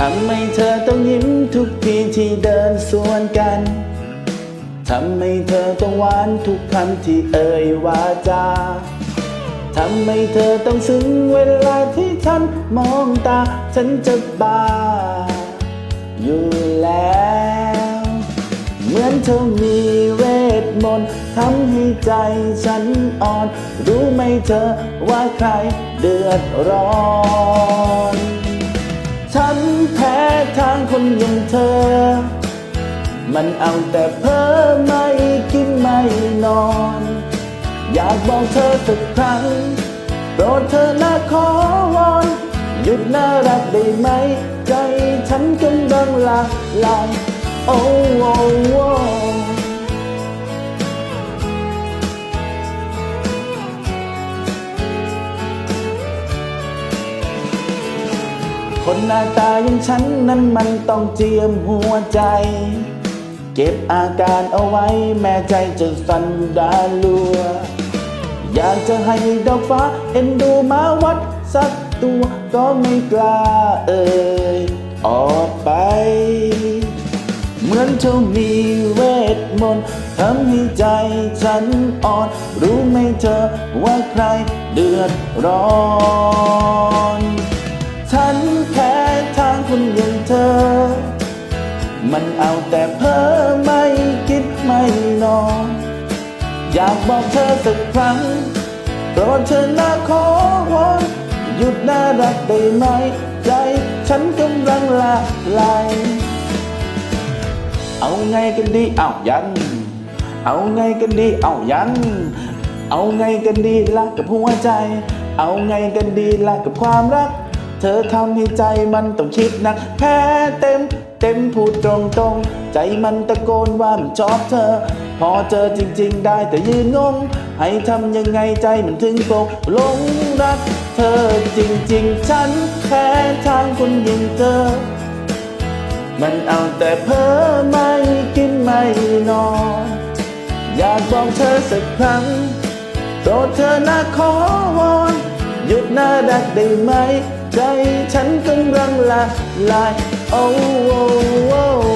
ทำไมเธอต้องยิ้มทุกทีที่เดินสวนกัน ทำไมเธอต้องหวานทุกคำที่เอ่ยวาจา ทำไมเธอต้องซึ้งเวลาที่ฉันมองตา ฉันจะบ้าอยู่แล้ว เหมือนเธอมีเวทมนต์ทำให้ใจฉันอ่อน รู้ไหมเธอว่าใครเดือดร้อน ฉันแพ้ทางคนอย่างเธอ มันเอาแต่เพ้อไม่กินไม่นอน อยากบอกเธอสักครั้ง โปรดเธอนะขอวอนหยุดน่ารักได้ไหม ใจฉันกำลังละลายโอ้โอ้ คนหน้าตาอย่างฉันนั้นมันต้องเจียมหัวใจ เก็บอาการเอาไว้แม้ใจจะสั่นดาลัว อยากจะให้ดอกฟ้าเอ็นดูมาวัดสักตัวก็ไม่กล้าเอ่ยออกไป เหมือนเธอมีเวทมนต์ทำให้ใจฉันอ่อน รู้ไหมเธอว่าใครเดือดร้อน มันเอาแต่เพ้อไม่คิดไม่นอน อยากบอกเธอสักครั้งโปรดเธอนะขอวอนหยุดน่ารักได้ไหมใจ ฉันกำลังละลายเอาไงกันดีเอายังเอาไงกันดีเอายังเอาไงกันดีละกับหัวใจ เอาไงกันดีละกับความรัก เธอทำให้ใจมันต้องคิดหนักแพ้เต็ม เต็มพูดตรงตรงใจมันตะโกนว่ามันชอบเธอ พอเจอจริง ๆ ได้แต่ยืนงง ให้ทำยังไงใจมันถึงโกหลงรักเธอจริง ๆ ฉันแพ้ทางคนย่งเธอ มันเอาแต่เพ้อไม่กินไม่นอน อยากบอกเธอสักครั้งโปรดเธอนะขอวอนหยุดน่ารักได้ไหม ใจฉันกำลังละลาย โอ้โอ้โอ้